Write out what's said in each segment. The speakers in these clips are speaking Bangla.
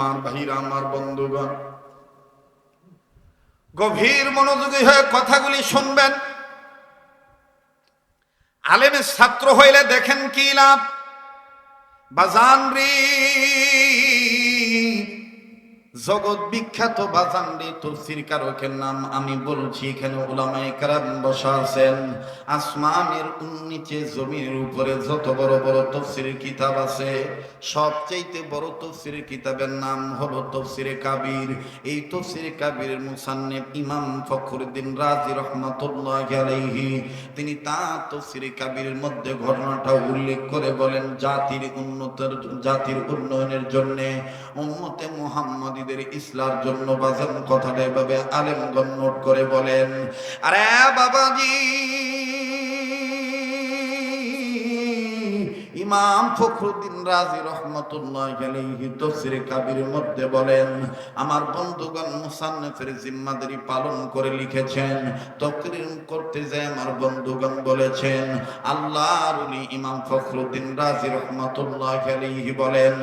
আমার ভাইরা আমার বন্ধুগণ। গভীর মনোযোগী হয়ে কথাগুলি শুনবেন। আলেমের ছাত্র হইলে দেখেন কি লাভ? বাজান জগৎ বিখ্যাত বাজান রে তফসির কারকের নাম আমি বলছি, এখানে ওলামায়ে কারাম বসা আছেন। আসমানের নিচে জমির উপরে যত বড় বড় তফসিরের কিতাব আছে, সবচাইতে বড় তফসিরের কিতাবের নাম হলো তফসিরে কাবির। এই তফসিরে কাবিরের মুসান্নেব ইমাম ফখরুদ্দিন রাজি রহমাতুল্লাহ আলাইহি, তিনি তার তফসিরে কাবিরের মধ্যে ঘটনাটা উল্লেখ করে বলেন, জাতির উন্নতের, জাতির উন্নয়নের জন্যে উম্মতে মুহাম্মাদীদের ইসলার জন্য বাজান কথাটা এভাবে আলেমগণ নোট করে বলেন আরে বাবাজি ইমাম ফখরুদ্দিন রাজি রহমতুল্লাহ আলাইহি তফসিরে কাবিরের মধ্যে বলেন, আমার বন্ধুগণ মুসান্নফের জিম্মাদারি পালন করে লিখেছেন, তকরির করতে যায় আমার বন্ধুগণ বলেছেন, আল্লাহর উনি ইমাম ফখরুদ্দিন রাজি রহমতুল্লাহ আলাইহি বলেন,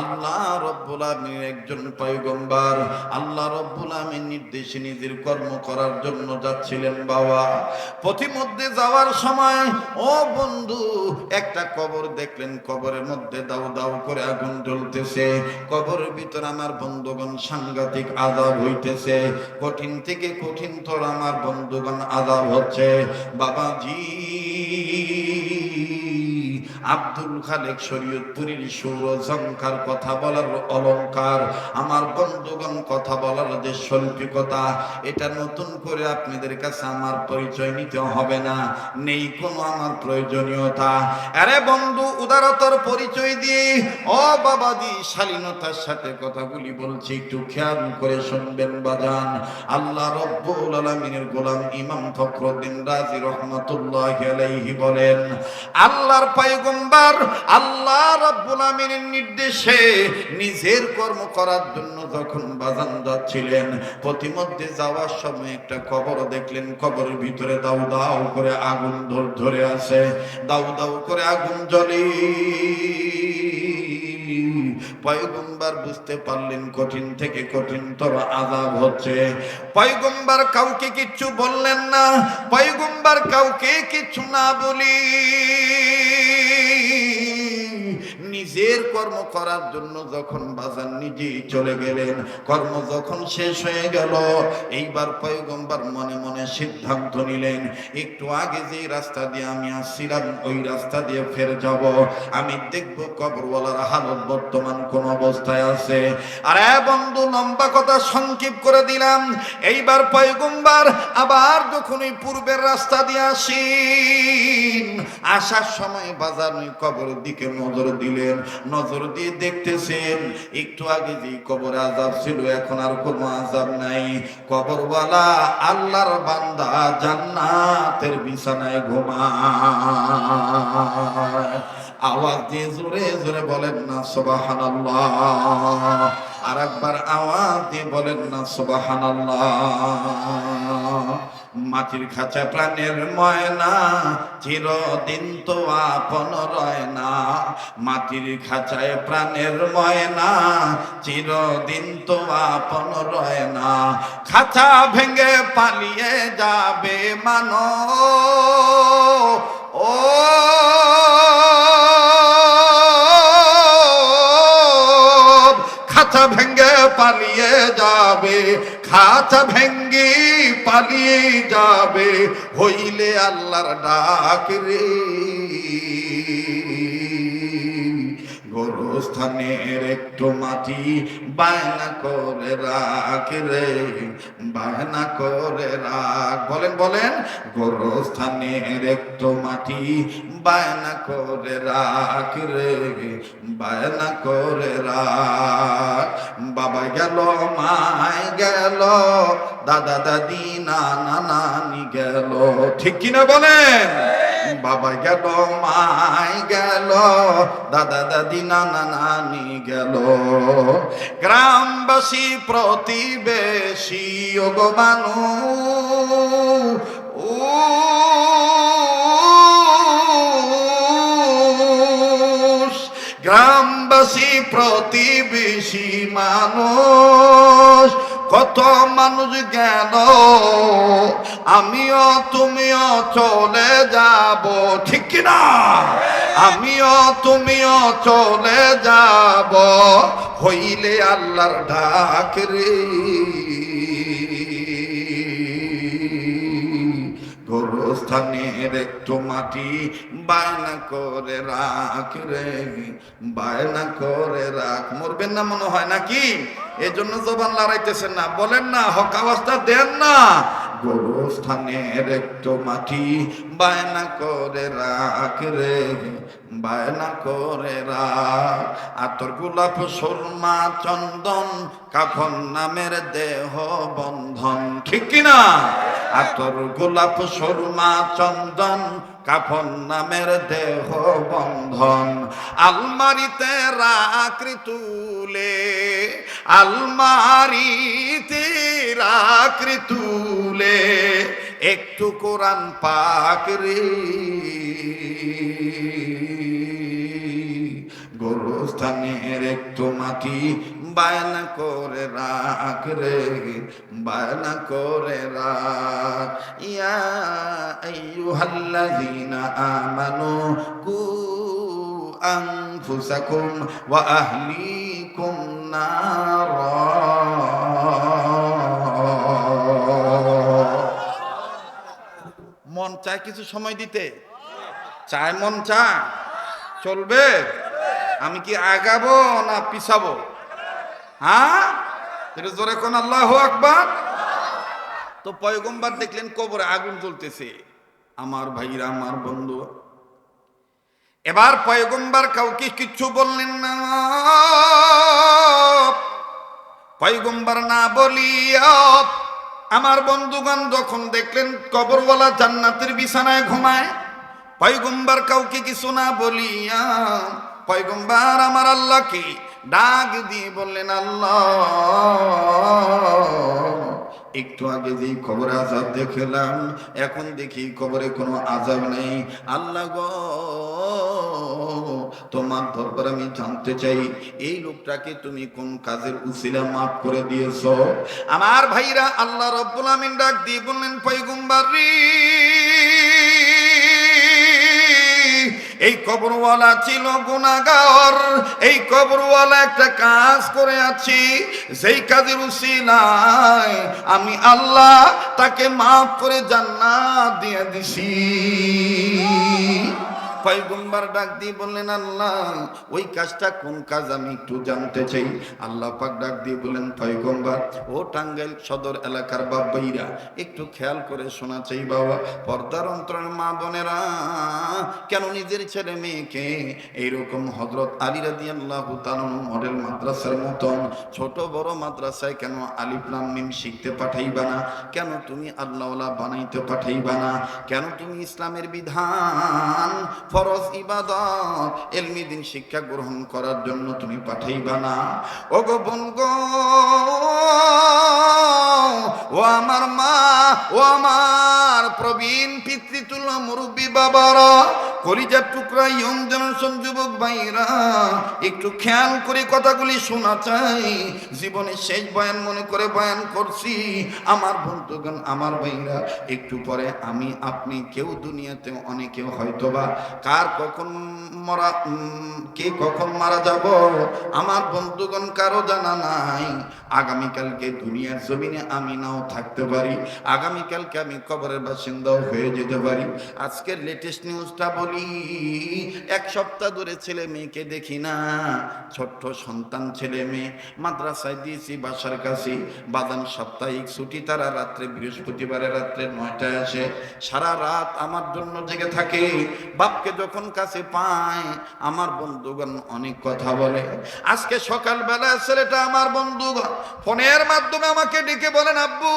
আল্লাহ রব্বুল আলামিন একজন পয়গম্বর, আল্লাহ রব্বুল আলামিন নির্দেশে নিজের কর্ম করার জন্য যাচ্ছিলেন বাবা। পথিমধ্যে যাওয়ার সময়, ও বন্ধু, একটা কবর দেখলেন কবরের মধ্যে দাউ দাউ করে আগুন জ্বলতেছে। কবরের ভিতর আমার বন্ধুগণ সাংঘাতিক আজাব হইতেছে। কঠিন থেকে কঠিন তোর আমার বন্ধুগণ আজাব হচ্ছে। বাবাজি আব্দুল খালেক শরীয়তপুরীর সৌর কথা বলার অলংকার, আমার বন্ধুগণ কথা বলার যে শৈল্পিকতা, এটা নতুন করে আপনাদের কাছে আমার পরিচয় নিতে হবে না। নেই কোনো আমার প্রয়োজনীয়তা। আরে বন্ধু, উদারতার পরিচয় দিয়ে, ও বাবাজি, শালীনতার সাথে কথাগুলি বলছি, একটু খেয়াল করে শুনবেন বাজান। আল্লাহ রব্বুল আলামিনের গোলাম ইমাম ফখরুদ্দিন রাজি রহমাতুল্লাহ আলাইহি বলেন, আল্লাহর পয়গম্বর, আল্লাহ রব্বুল আমিনের নির্দেশে নিজের কর্ম করার জন্য যখন বাজান যাচ্ছিলেন প্রতিমধ্যে যাওয়ার সময় একটা কবর দেখলেন, কবরের ভিতরে দাউ দাউ করে আগুন ধর, ধরে আছে। দাউ দাউ করে আগুন জ্বলে। পয়গম্বর বুঝতে পারলেন কঠিন থেকে কঠিন কঠিনতর আজাব হচ্ছে। পয়গম্বর কাউকে কিচ্ছু বললেন না। পয়গম্বর কাউকে কিছু না বলি। নিজের কর্ম করার জন্য যখন বাজার নিজেই চলে গেলেন, কর্ম যখন শেষ হয়ে গেল, এইবার পয়গম্বর মনে মনে সিদ্ধান্ত নিলেন, একটু আগে যে রাস্তা দিয়ে আমি আসছিলাম, ওই রাস্তা দিয়ে ফের যাব। আমি দেখব কবরওয়ালার হালত বর্তমান কোন অবস্থায় আছে। আরে বন্ধু, লম্বা কথা সংক্ষেপ করে দিলাম। এইবার পয়গম্বর আবার যখন ওই পূর্বের রাস্তা দিয়ে আসি আসার সময় বাজার কবরের দিকে নজর দিলেন। নজর দিয়ে দেখতেছেন, একটু আগে যে কবর আজাব ছিল, এখন আর কোনো আজাব নাই। কবরওয়ালা আল্লাহর বান্দা জান্নাতের বিছানায় ঘুমায়। আওয়াজ দিয়ে জোরে জোরে বলেন না, সুবহানাল্লাহ। আর একবার আওয়াজ দিয়ে বলেন না, সুবহানাল্লাহ। মাটির খাঁচা প্রাণের ময়না, চিরদিন তো আপন রয় না। মাটির খাঁচায় প্রাণের ময়না, চিরদিন তো আপন রয় না। খাঁচা ভেঙে পালিয়ে যাবে মানো ও খাঁচা ভেঙ্গে পালিয়ে যাবে খাঁচা ভেঙ্গি পালিয়ে যাবে হইলে আল্লাহর ডাক রে। গোরস্থানের একটু মাটি বায়না করে রাখ রে, বায়না করে রাখ। বলেন বলেন গোরস্থানের একটু মাটি বায়না করে রাখ রে, বায়না করে রাখ। বাবা গেল মায় গেল, দাদা দাদি, নানা নানি গেল। ঠিক কিনা বলেন? বাবা গেল মাই গেল দাদা দাদি নানা নানি গেল। গ্রামবাসী প্রতিবেশী ওগো মানু ও প্রতিবেশী বেশি মানুষ, কত মানুষ জ্ঞান আমিও তুমিও চলে যাব, ঠিক কিনা? আমিও তুমিও চলে যাব, হইলে আল্লাহর ডাক রে। গোরস্থানের একটু মাটি, বায়না করে রাখ রে, বায়না করে রাখ। মরবেন না মনে হয় নাকি? এই জন্য জবান লড়াইতেছেন না। বলেন না, হক আওয়াজটা দেন না। গোরস্থানের একটু মাটি, বায়না করে রাখ রে, বায়না করে রাখ। আতর গোলাপ, সুরমা, চন্দন, কাফন নামের দেহ বন্ধন, ঠিক কিনা? আতর গোলাপ সুরমা চন্দন, কাফন নামের দেহ বন্ধন। আলমারিতে রাখি তুলে, আলমারিতে রাখি তুলে, একটু কোরআন পাক রে। গোরস্থানের একটু মাটি বায়না করে রাখ রে, বায়না করে রাখ। ইয়া আইয়ুহাল্লাযীনা আমানু কু আনফুসাকুম ওয়া আহলিকুম মন চায় কিছু সময় দিতে? চায় মন চায়? চলবে? আমি কি আগাবো না পিছাবো? হ্যাঁ? জোরে কোন আল্লাহ আকবার? তো পয়গম্বার দেখলেন কবরে আগুন জ্বলতেছে। আমার ভাইরা, আমার বন্ধু। এবার পয়গম্বার কাউকে কিচ্ছু বললেন না। পয়গম্বার না বলিয়া আমার বন্ধুগণ যখন দেখলেন কবরওয়ালা জান্নাতের বিছানায় ঘুমায়, পয়গম্বার কাউকে কিছু না বলিয়া, পয়গম্বার আমার আল্লাহকে ডাক দিয়ে বললেন, আল্লাহ। একটু আগে যে খবর আজাব দেখলাম, এখন দেখি খবরে কোনো আজাব নেই। আল্লাহ গো, তোমার দরবার আমি জানতে চাই, এই লোকটাকে তুমি কোন কাজের উসিলা মাফ করে দিয়েছ? আমার ভাইরা আল্লাহ রব্বুল আমিন ডাক দিয়ে বললেন, পয়গম্বার রে এই কবরওয়ালা ছিল গুনাগর এই কবরওয়ালা একটা কাজ করে আছি সেই কাজের নাই আমি আল্লাহ তাকে মাফ করে জান্নাত দিয়ে দিছি। পয়গম্বর ডাক দিয়ে বললেন, আল্লাহ, ওই কাজটা কোন কাজ আমি একটু জানতে চাই। আল্লাহ পাক ডাক দিয়ে বললেন পয়গম্বর ও টাঙ্গাইল সদর এলাকার বাবাইরা একটু খেয়াল করে শোনা চাই বাবা। পর্দার অন্তরের মা বোনেরা, কেন নিজের ছেলে মেয়েকে এইরকম হজরত আলী রাদি আল্লাহ মডেল মাদ্রাসার মতন ছোট বড় মাদ্রাসায় কেন আলিফলাম মিম শিখতে পাঠাইবা না? কেন তুমি আল্লাহওয়ালা বানাইতে পাঠাইবা না? কেন তুমি ইসলামের বিধান ফরজ ইবাদত, এলমি দিন শিক্ষা গ্রহণ করার জন্য তুমি পাঠাইবা না। ও গো বোন গো, ও আমার মা, ও আমার প্রবীণ পিতৃতুল্য মুরব্বী বাবারা কলিজার টুকরা, ইয়ং জেনারেশন যুবক ভাইরা একটু খেয়াল করে কথাগুলি শোনা চাই। জীবনে শেষ বয়ান মনে করে বয়ান করছি। আমার বন্ধুগণ, আমার ভাইরা একটু পরে আমি, আপনি কেউ দুনিয়াতে অনেকে হয়তোবা, কার কখন মরা কে কখন মারা যাব, আমার বন্ধুগণ কারও জানা নাই। আগামীকালকে দুনিয়ার জমিনে আমি নাও থাকতে পারি। আগামীকালকে আমি কবরের বাসিন্দাও হয়ে যেতে পারি। আজকের লেটেস্ট নিউজটা বলি এক সপ্তাহ ধরে ছেলে মেয়েকে দেখি না, ছোট্ট সন্তান ছেলে মেয়ে। মাদ্রাসায় দিয়েছি, বাসার কাছে। বাদান সাপ্তাহিক ছুটি, তারা রাত্রে বৃহস্পতিবারে রাত্রে নয়টায় আসে। সারা রাত আমার জন্য জেগে থাকে। বাপকে যখন কাছে পায়, আমার বন্ধুগণ অনেক কথা বলে। আজকে সকালবেলা ছেলেটা আমার বন্ধুগণ ফোনের মাধ্যমে আমাকে ডেকে বলেন, আব্বু,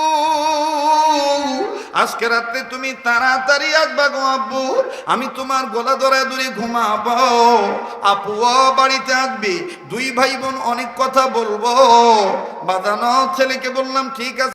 আজকে রাত্রে তুমি তাড়াতাড়ি আসবা গো, আব্বু। আমি তোমার গলা ধরে দূরে ঘুমাবো। আপু বাড়িতে আসবি? দুই ভাই বোন, অনেক কথা বলব। বাদানো ছেলেকে বললাম, ঠিক আছে।